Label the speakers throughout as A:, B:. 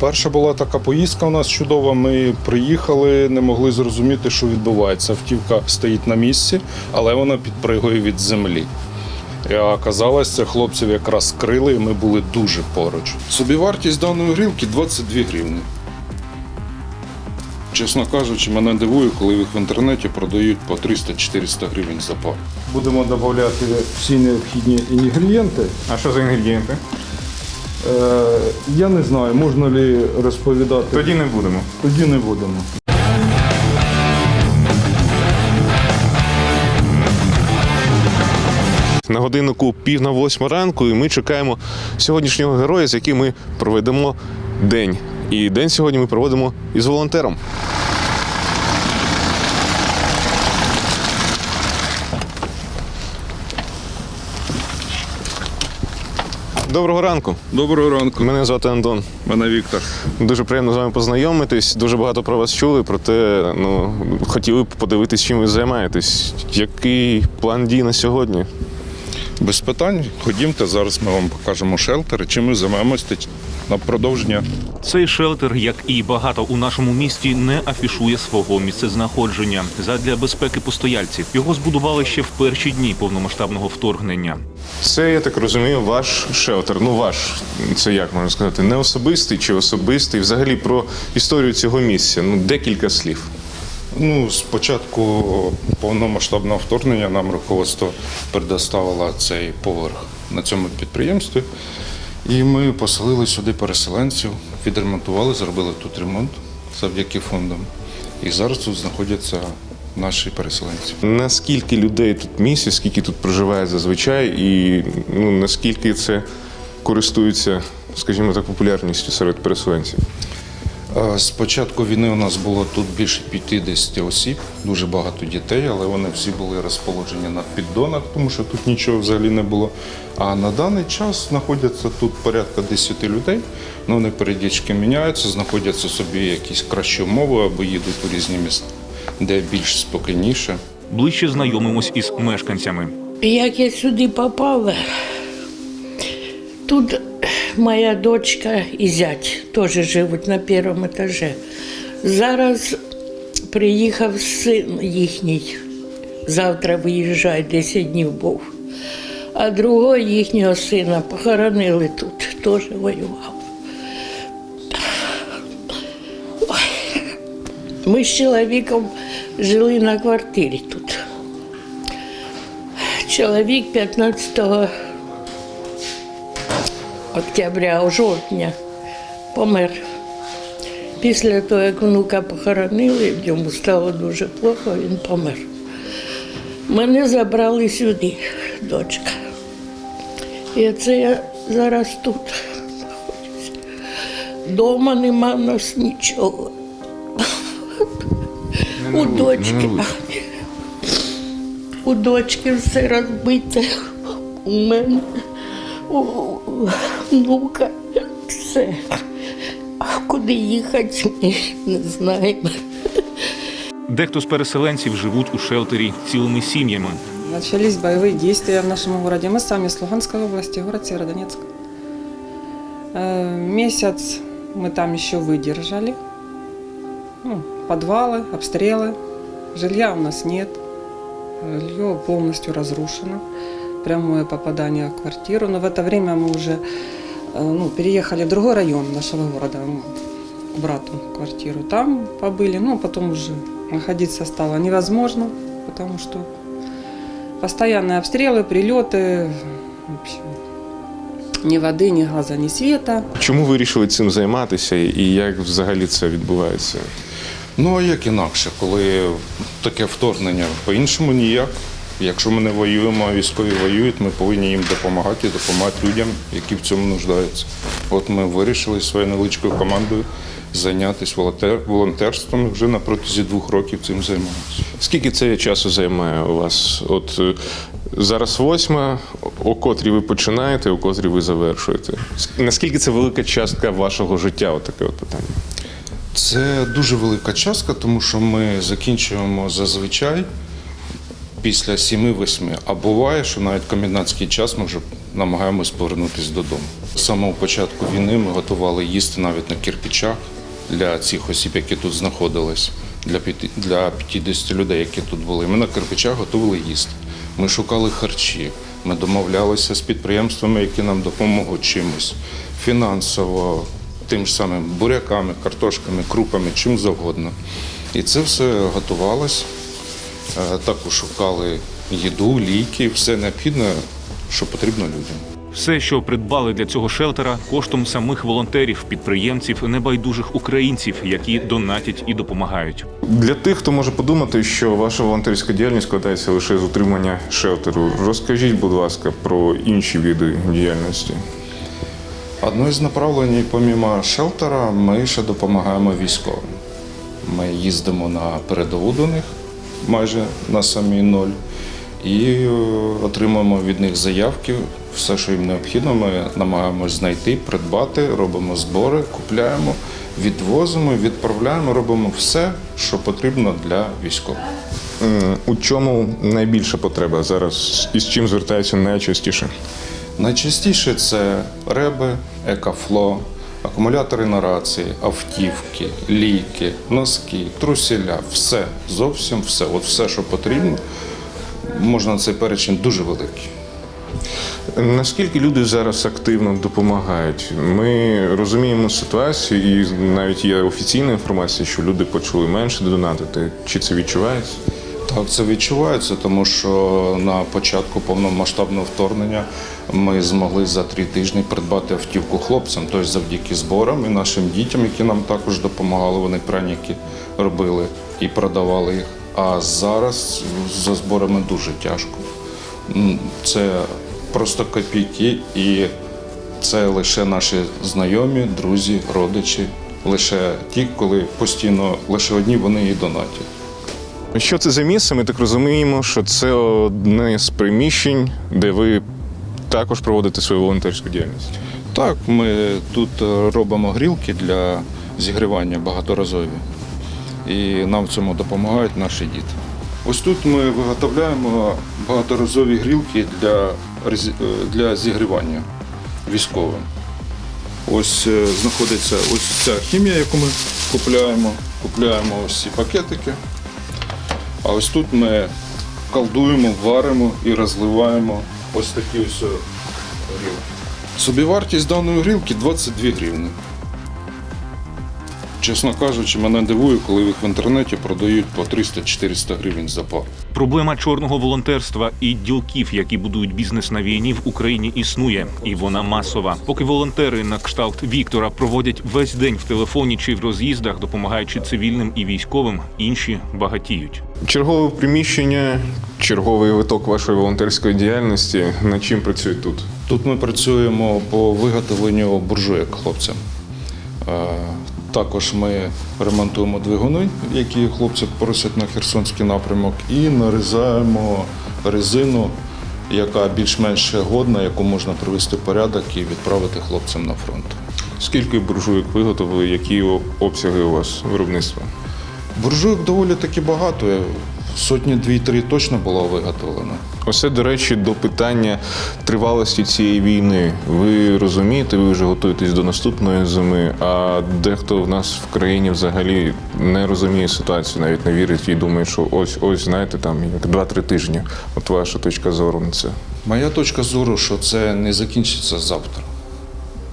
A: Перша була така поїздка у нас чудова. Ми приїхали, не могли зрозуміти, що відбувається. Автівка стоїть на місці, але вона підпригує від землі. І оказалось, це хлопців якраз скрили, і ми були дуже поруч. Собівартість даної грілки 22 гривні. Чесно кажучи, мене дивує, коли їх в інтернеті продають по 300-400 гривень за пару. Будемо додати всі необхідні інгредієнти.
B: А що за інгредієнти?
A: Е, я не знаю, можна ли розповідати.
B: Тоді не будемо.
A: Тоді не будемо.
C: На годиннику пів на восьму ранку, і ми чекаємо сьогоднішнього героя, з яким ми проведемо день. І день сьогодні ми проводимо із волонтером. Доброго ранку.
A: Доброго ранку.
C: Мене звати Антон.
A: Мене Віктор.
C: Дуже приємно з вами познайомитись. Дуже багато про вас чули, проте ну, хотіли б подивитись, чим ви займаєтесь. Який план дій на сьогодні?
A: Без питань. Ходімте, зараз ми вам покажемо шелтери, чим ми займаємося на продовження.
D: Цей шелтер, як і багато у нашому місті, не афішує свого місцезнаходження задля безпеки постояльців. Його збудували ще в перші дні повномасштабного вторгнення.
C: Це, я так розумію, ваш шелтер. Ну, ваш, це як можна сказати, не особистий чи особистий. Взагалі про історію цього місця. Ну, декілька слів.
A: Ну, з початку повномасштабного вторгнення нам руководство предоставило цей поверх на цьому підприємстві. І ми поселили сюди переселенців, відремонтували, зробили тут ремонт завдяки фондам. І зараз тут знаходяться наші переселенці.
C: Наскільки людей тут місяць, скільки тут проживає зазвичай, і ну, наскільки це користується, скажімо так, популярністю серед переселенців?
A: Е, З початку війни у нас було тут більше 50 осіб, дуже багато дітей, але вони всі були розположені на піддонах, тому що тут нічого взагалі не було. А на даний час знаходяться тут порядка 10 людей. Ну, вони періодично міняються, знаходяться собі якісь кращі умови або їдуть у різні міста, де більш спокійніше.
D: Ближче знайомимось із мешканцями.
E: Як я сюди попала, тут моя дочка і зять теж живуть на першому етажі. Зараз приїхав син їхній, завтра виїжджає, 10 днів був. А другого їхнього сина похоронили тут, теж воював. Ми з чоловіком жили на квартирі тут. Чоловік 15 октября, жовтня помер. Після того, як внука похоронили, йому стало дуже плохо, він помер. Мене забрали сюди, дочка. І це я зараз тут знаходжуся. Дома нема в нас нічого. У дочки. У дочки все розбите. У мене внука все. А куди їхати, ми не знаємо.
D: Дехто з переселенців живуть у шелтері цілими сім'ями.
F: Начались боевые действия в нашем городе. Мы сами с Луганской области, город Северодонецк. Э, Месяц мы там еще выдержали. Ну, подвалы, обстрелы. Жилья у нас нет. Жилье полностью разрушено. Прямое попадание в квартиру. Но в это время мы уже э, ну, переехали в другой район нашего города, ну, к брату в квартиру. Там побыли, ну, потом уже находиться стало невозможно, потому что Постоянные обстрелы, прилеты, в общем, ни воды, ни газа, ни света.
C: Чому ви вирішили цим займатися і як взагалі це відбувається?
A: Ну а як інакше, коли таке вторгнення? По-іншому ніяк. Якщо ми не воюємо, а військові воюють, ми повинні їм допомагати і допомагати людям, які в цьому нуждаються. От ми вирішили своєю невеличкою командою зайнятися волонтер- волонтерством вже на протязі двох років цим займаємося.
C: Скільки це часу займає у вас? От е, зараз восьма, о котрій ви починаєте, о котрій ви завершуєте. Наскільки це велика частка вашого життя? От таке от питання.
A: Це дуже велика частка, тому що ми закінчуємо зазвичай після 7-8. А буває, що навіть комендантський час може намагаємось повернутися додому. З самого початку війни ми готували їсти навіть на кирпичах для цих осіб, які тут знаходились, для п'яти- 50 людей, які тут були. Ми на кирпичах готували їсти. Ми шукали харчі, ми домовлялися з підприємствами, які нам допоможуть чимось фінансово, тим ж самим буряками, картошками, крупами, чим завгодно. І це все готувалось. Е, Також шукали їду, ліки, все необхідне, що потрібно людям.
D: Все, що придбали для цього шелтера, коштом самих волонтерів, підприємців, небайдужих українців, які донатять і допомагають.
C: Для тих, хто може подумати, що ваша волонтерська діяльність складається лише з утримання шелтеру, розкажіть, будь ласка, про інші види діяльності.
A: Одне з направлень, помімо шелтера, ми ще допомагаємо військовим. Ми їздимо на передову до них майже на самій ноль і е, отримуємо від них заявки. Все, що їм необхідно, ми намагаємось знайти, придбати, робимо збори, купляємо, відвозимо, відправляємо, робимо все, що потрібно для військових.
C: У чому найбільша потреба зараз і з чим звертаються найчастіше?
A: Найчастіше це реби, екафло, акумулятори на рації, автівки, ліки, носки, трусіля, все, зовсім все. От все, що потрібно, можна цей перечень дуже великий.
C: Наскільки люди зараз активно допомагають? Ми розуміємо ситуацію, і навіть є офіційна інформація, що люди почали менше донатити. Чи це відчувається?
A: Так, це відчувається, тому що на початку повномасштабного вторгнення ми змогли за три тижні придбати автівку хлопцям, тобто завдяки зборам і нашим дітям, які нам також допомагали, вони праніки робили і продавали їх. А зараз за зборами дуже тяжко. Це просто копійки, і це лише наші знайомі, друзі, родичі, лише ті, коли постійно лише одні вони і донатять.
C: Що це за місце? Ми так розуміємо, що це одне з приміщень, де ви також проводите свою волонтерську діяльність.
A: Так, ми тут е, робимо грілки для зігрівання багаторазові. І нам в цьому допомагають наші діти. Ось тут ми виготовляємо багаторазові грілки для, е, для зігрівання військовим. Ось е, знаходиться ось ця хімія, яку ми купляємо. Купляємо ось ці пакетики. А ось тут ми колдуємо, варимо і розливаємо ось такі ось е, грілки. Собівартість даної грілки 22 гривні. Чесно кажучи, мене дивує, коли їх в інтернеті продають по 300-400 гривень за пару.
D: Проблема чорного волонтерства і ділків, які будують бізнес на війні в Україні, існує, і вона масова. Поки волонтери на кшталт Віктора проводять весь день в телефоні чи в роз'їздах, допомагаючи цивільним і військовим, інші багатіють.
C: Чергове приміщення, черговий виток вашої волонтерської діяльності. Над чим працюють тут?
A: Тут ми працюємо по виготовленню буржуєк хлопцям. Також ми ремонтуємо двигуни, які хлопці просять на Херсонський напрямок, і нарізаємо резину, яка більш-менш годна, яку можна привести в порядок і відправити хлопцям на фронт.
C: Скільки буржуйок виготовили, які обсяги у вас виробництва?
A: Буржуйок доволі таки багато. Сотні дві-три точно було виготовлено.
C: Оце, до речі, до питання тривалості цієї війни. Ви розумієте, ви вже готуєтесь до наступної зими, а дехто в нас в країні взагалі не розуміє ситуацію, навіть не вірить і думає, що ось ось знаєте, там як два-три тижні. От ваша точка зору на це.
A: Моя точка зору, що це не закінчиться завтра.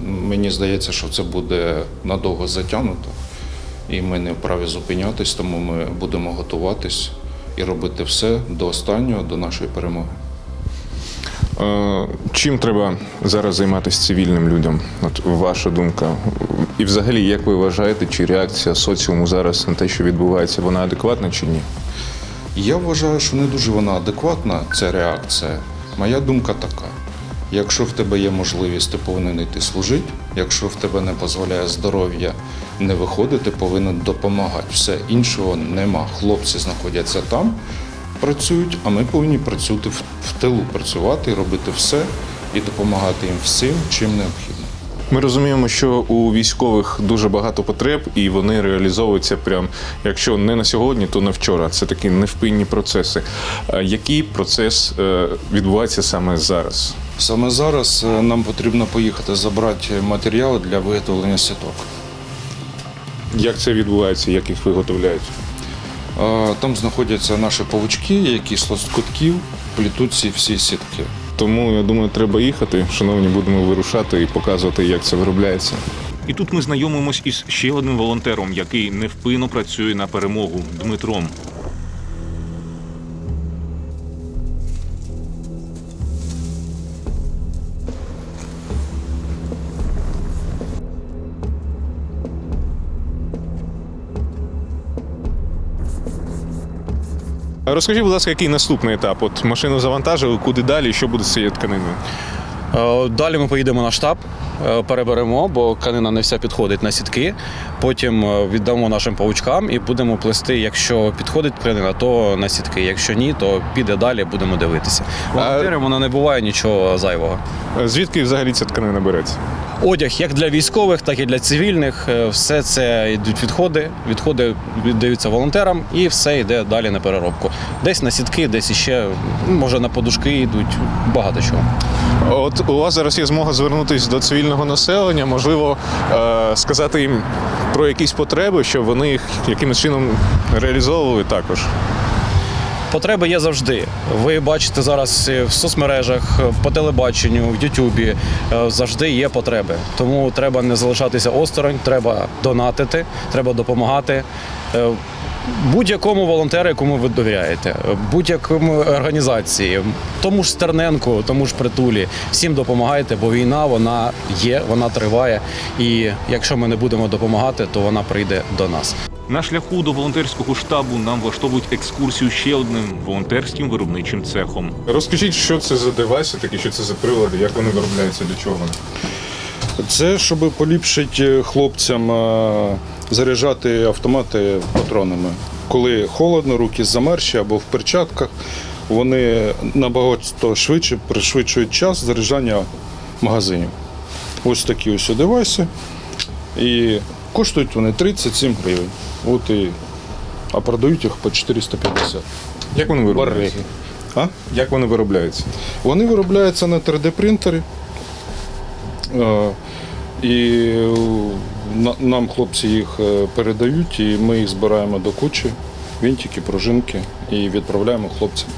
A: Мені здається, що це буде надовго затягнуто, і ми не вправі зупинятись, тому ми будемо готуватись і робити все до останнього, до нашої перемоги.
C: Е, Чим треба зараз займатися цивільним людям? От ваша думка. І взагалі, як ви вважаєте, чи реакція соціуму зараз на те, що відбувається, вона адекватна чи ні?
A: Я вважаю, що не дуже вона адекватна, ця реакція. Моя думка така: якщо в тебе є можливість, ти повинен йти служити. Якщо в тебе не дозволяє здоров'я не виходити, повинен допомагати. Все іншого нема. Хлопці знаходяться там, працюють, а ми повинні працювати в, тилу, працювати, робити все і допомагати їм всім, чим необхідно.
C: Ми розуміємо, що у військових дуже багато потреб, і вони реалізовуються прям, якщо не на сьогодні, то на вчора. Це такі невпинні процеси. Який процес е, відбувається саме зараз?
A: Саме зараз е, нам потрібно поїхати забрати матеріали для виготовлення сіток.
C: Як це відбувається, як їх виготовляють?
A: Там знаходяться наші павучки, які з лоскутків плітуть ці всі сітки.
C: Тому я думаю, треба їхати. Шановні, будемо вирушати і показувати, як це виробляється.
D: І тут ми знайомимось із ще одним волонтером, який невпинно працює на перемогу Дмитром.
C: Розкажіть, будь ласка, який наступний етап? От машину завантажили, куди далі, що буде з цією тканиною?
B: Е, Далі ми поїдемо на штаб, е, переберемо, бо канина не вся підходить на сітки. Потім е, віддамо нашим паучкам і будемо плести. Якщо підходить тканина, то на сітки. Якщо ні, то піде далі, будемо дивитися. Волонтерам воно не буває нічого зайвого.
C: Звідки взагалі ця тканина береться?
B: Одяг як для військових, так і для цивільних. Е, Все це йдуть відходи. Відходи віддаються волонтерам, і все йде далі на переробку. Десь на сітки, десь іще, може на подушки йдуть. Багато чого.
C: От у вас зараз є змога звернутися до цивільного населення, можливо, е, сказати їм про якісь потреби, щоб вони їх якимось чином реалізовували також.
B: Потреби є завжди. Ви бачите зараз е, в соцмережах, е, по телебаченню, в Ютубі е, завжди є потреби. Тому треба не залишатися осторонь, треба донатити, треба допомагати. Будь-якому волонтеру, якому ви довіряєте, будь-якому організації, тому ж Стерненку, тому ж притулі, всім допомагайте, бо війна вона є, вона триває. І якщо ми не будемо допомагати, то вона прийде до нас.
D: На шляху до волонтерського штабу нам влаштовують екскурсію ще одним волонтерським виробничим цехом.
C: Розкажіть, що це за девайси, такі, що це за прилади, як вони виробляються, для чого вони?
A: Це щоб поліпшити хлопцям е, заряджати автомати патронами. Коли холодно, руки замерзші або в перчатках, вони набагато швидше пришвидшують час заряджання магазинів. Ось такі ось девайси. І коштують вони 37 гривень. От і, а продають їх по 450.
C: Як вони виробляються?
A: А?
C: Як вони виробляються?
A: Вони виробляються на 3D-принтері. Е, І е, нам хлопці їх е, передають, і ми їх збираємо до кучі, вінтики, пружинки і відправляємо хлопцям.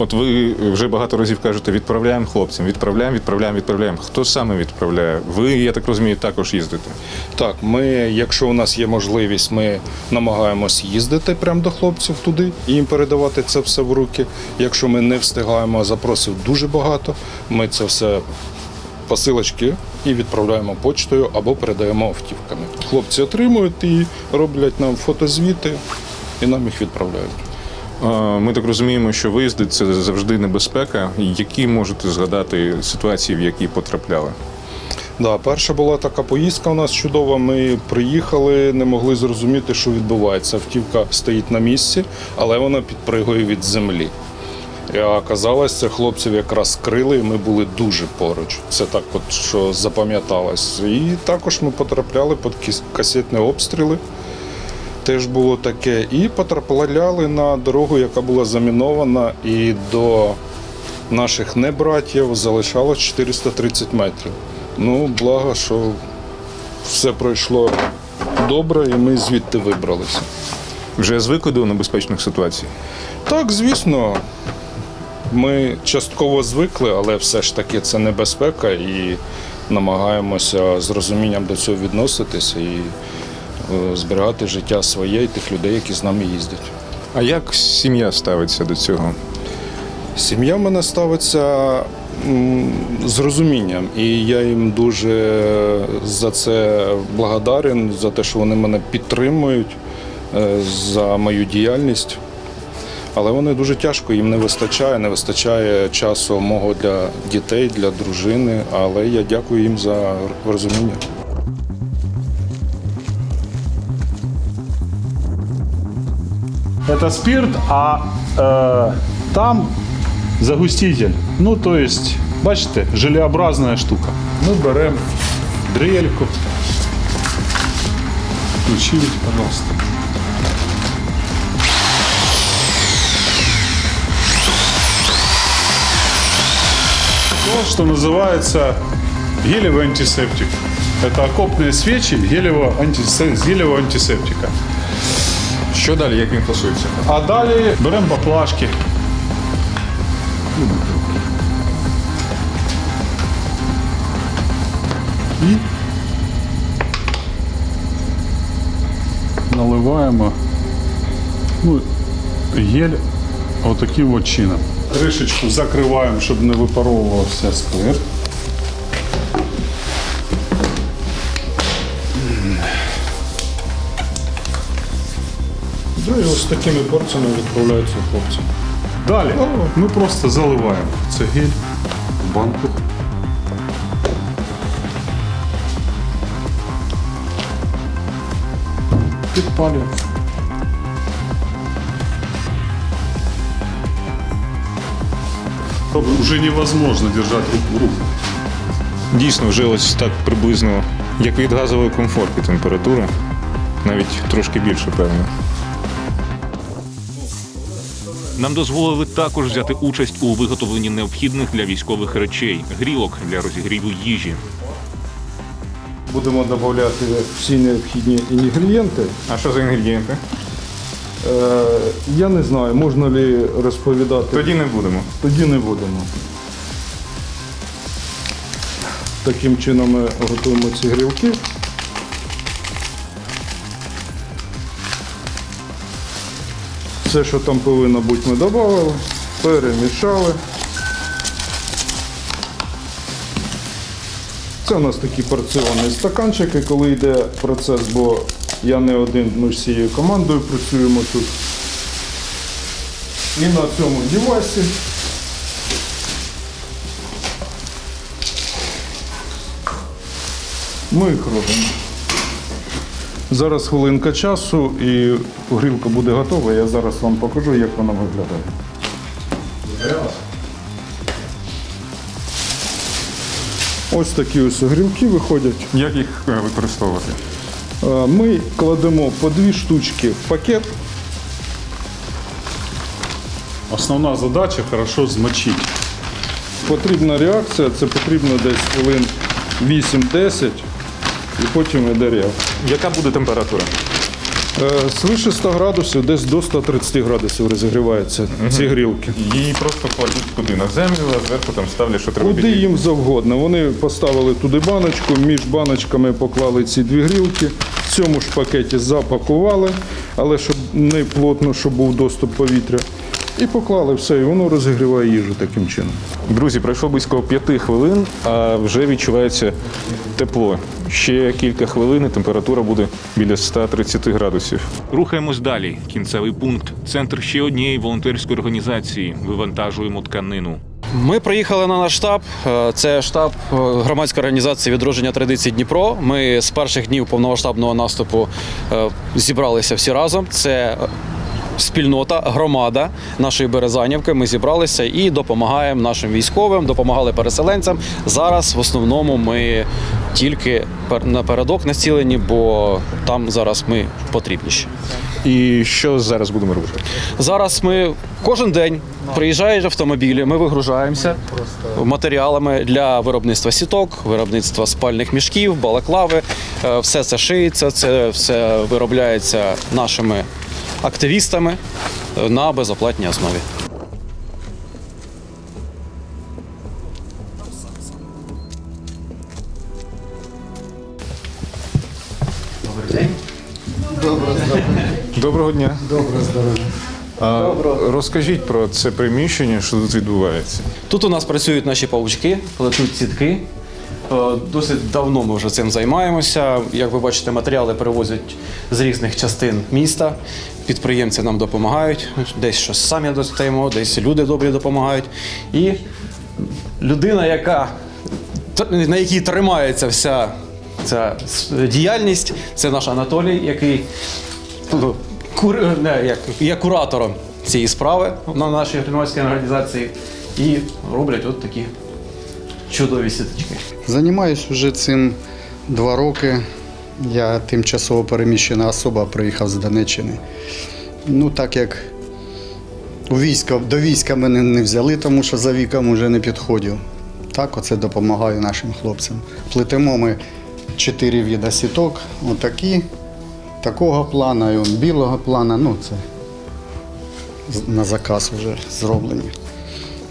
C: От ви вже багато разів кажете, відправляємо хлопцям, відправляємо, відправляємо, відправляємо. Хто саме відправляє? Ви, я так розумію, також їздите.
A: Так, ми, якщо у нас є можливість, ми намагаємось їздити прямо до хлопців туди і їм передавати це все в руки. Якщо ми не встигаємо, запросів дуже багато, ми це все посилочки і відправляємо почтою або передаємо автівками. Хлопці отримують і роблять нам фотозвіти, і нам їх відправляють.
C: А, Ми так розуміємо, що виїзди це завжди небезпека. Які можете згадати ситуації, в які потрапляли?
A: Да, перша була така поїздка у нас чудова. Ми приїхали, не могли зрозуміти, що відбувається. Автівка стоїть на місці, але вона підпригує від землі. І оказалось, це хлопців якраз скрили, і ми були дуже поруч. Це так, от що запам'яталось. І також ми потрапляли під касетні обстріли. Теж було таке. І потрапляли на дорогу, яка була замінована, і до наших небратів залишалось 430 метрів. Ну, благо, що все пройшло добре, і ми звідти вибралися.
C: Вже звикли до небезпечних ситуацій?
A: Так, звісно, ми частково звикли, але все ж таки це небезпека і намагаємося з розумінням до цього відноситися і зберігати життя своє і тих людей, які з нами їздять.
C: А як сім'я ставиться до цього?
A: Сім'я в мене ставиться з розумінням, і я їм дуже за це благодарен, за те, що вони мене підтримують, е, за мою діяльність. Але вони дуже тяжко, їм не вистачає, не вистачає часу мого для дітей, для дружини. Але я дякую їм за розуміння.
G: Это спирт, а э, там загуститель. Ну, то есть, бачите, желеобразна штука. Ми беремо дрельку. Включили, пожалуйста. То, что называется гелевый антисептик. Это окопные свечи гелевого антисе- с гелевого антисептика.
C: Що далі, як він фасується?
G: А далі беремо баклажки. І наливаємо ну, гель отаким от чином. Кришечку закриваємо, щоб не випаровувався спирт.
A: Да, і ось такими порціями відправляються хлопці.
G: Далі ми просто заливаємо це гель в банку. Підпалюємо. Уже невозможно держать руку в руку.
C: Дійсно, вже ось так приблизно, як від газової комфорки температура. Навіть трошки більше, певно.
D: Нам дозволили також взяти участь у виготовленні необхідних для військових речей грілок для розігріву їжі.
A: Будемо додати всі необхідні інгредієнти.
C: А що за інгредієнти?
A: Е, я не знаю, можна ли розповідати.
C: Тоді не будемо.
A: Тоді не будемо. Таким чином ми готуємо ці грілки. Все, що там повинно бути, ми додали, перемішали. Це у нас такі порціонні стаканчики, коли йде процес, бо я не один, ми ж всією командою працюємо тут. І на цьому девайсі ми їх робимо. Зараз хвилинка часу і грілка буде готова. Я зараз вам покажу, як вона виглядає. Ось такі ось грілки виходять.
C: Як їх е, використовувати?
A: Е, Ми кладемо по дві штучки в пакет.
G: Основна задача хорошо змочити.
A: Потрібна реакція, це потрібно десь хвилин 8-10 і потім йде реакція.
C: Яка буде температура?
A: Е, Свише 100 градусів, десь до 130 градусів розігріваються ці грілки.
C: Її просто кладуть куди? На землю, а зверху там ставлять, що треба
A: Куди
C: підійти.
A: їм завгодно. Вони поставили туди баночку, між баночками поклали ці дві грілки. В цьому ж пакеті запакували, але щоб не плотно, щоб був доступ повітря. І поклали все, і воно розігріває їжу таким чином.
C: Друзі, пройшло близько п'яти хвилин, а вже відчувається тепло. Ще кілька хвилин і температура буде біля 130 градусів.
D: Рухаємось далі. Кінцевий пункт центр ще однієї волонтерської організації. Вивантажуємо тканину.
B: Ми приїхали на наш штаб. Е, Це штаб е, громадської організації відродження традицій Дніпро. Ми з перших днів повномасштабного наступу е, зібралися всі разом. Це спільнота, громада нашої Березанівки. Ми зібралися і допомагаємо нашим військовим, допомагали переселенцям. Зараз в основному ми тільки напередок націлені, бо там зараз ми потрібніші.
C: І що зараз будемо робити?
B: Зараз ми кожен день приїжджають автомобілі, ми вигружаємося матеріалами для виробництва сіток, виробництва спальних мішків, балаклави. Е, Все це шиється, це все виробляється нашими активістами е, на безоплатній основі.
C: Доброго дня. Доброго здоров'я. Розкажіть про це приміщення, що тут відбувається.
B: Тут у нас працюють наші павучки, плетуть сітки. Е, Досить давно ми вже цим займаємося. Як ви бачите, матеріали перевозять з різних частин міста. Підприємці нам допомагають. Десь щось самі достаємо, десь люди добрі допомагають. І людина, яка на якій тримається вся ця діяльність, це наш Анатолій, який ну, кур... не, як, є куратором цієї справи на нашій громадській організації. І роблять от такі чудові сіточки.
H: Займаюсь вже цим два роки. Я тимчасово переміщена особа, приїхав з Донеччини. Ну, так як у війська, до війська мене не взяли, тому що за віком вже не підходив. Так, оце допомагаю нашим хлопцям. Плетемо ми чотири віда сіток, отакі, такого плана, і он білого плана. Ну, це на заказ вже зроблені.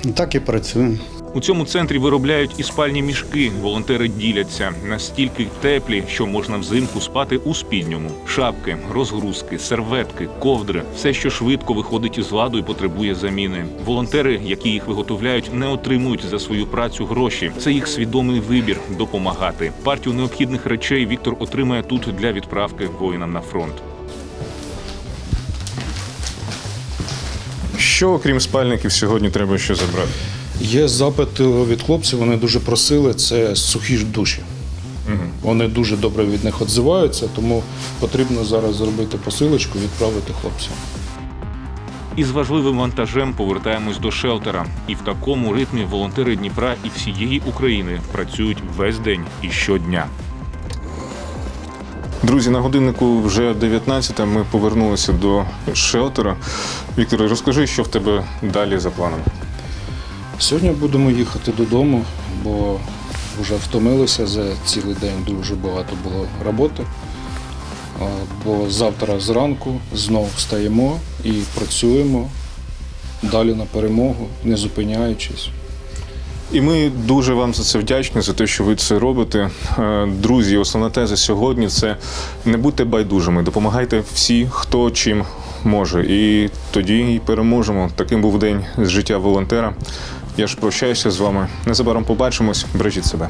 H: Ну, Так і працюємо.
D: У цьому центрі виробляють і спальні мішки. Волонтери діляться настільки теплі, що можна взимку спати у спільньому. Шапки, розгрузки, серветки, ковдри все, що швидко виходить із ладу і потребує заміни. Волонтери, які їх виготовляють, не отримують за свою працю гроші. Це їх свідомий вибір допомагати. Партію необхідних речей Віктор отримає тут для відправки воїнам на фронт.
C: Що, окрім спальників, сьогодні треба ще забрати?
A: Є запит від хлопців, вони дуже просили, це сухі ж душі. Вони дуже добре від них відзиваються, тому потрібно зараз зробити посилочку, відправити хлопцям.
D: Із важливим вантажем повертаємось до шелтера. І в такому ритмі волонтери Дніпра і всієї України працюють весь день і щодня.
C: Друзі, на годиннику вже 19 Ми повернулися до шелтера. Віктор, розкажи, що в тебе далі за планом.
A: Сьогодні будемо їхати додому, бо вже втомилися за цілий день. Дуже багато було роботи. Бо завтра зранку знов встаємо і працюємо далі на перемогу, не зупиняючись.
C: І ми дуже вам за це вдячні за те, що ви це робите. Е, Друзі, основна теза сьогодні це не будьте байдужими, допомагайте всі, хто чим може. І тоді і переможемо. Таким був день з життя волонтера. Я ж прощаюся з вами. Незабаром побачимось. Бережіть себе.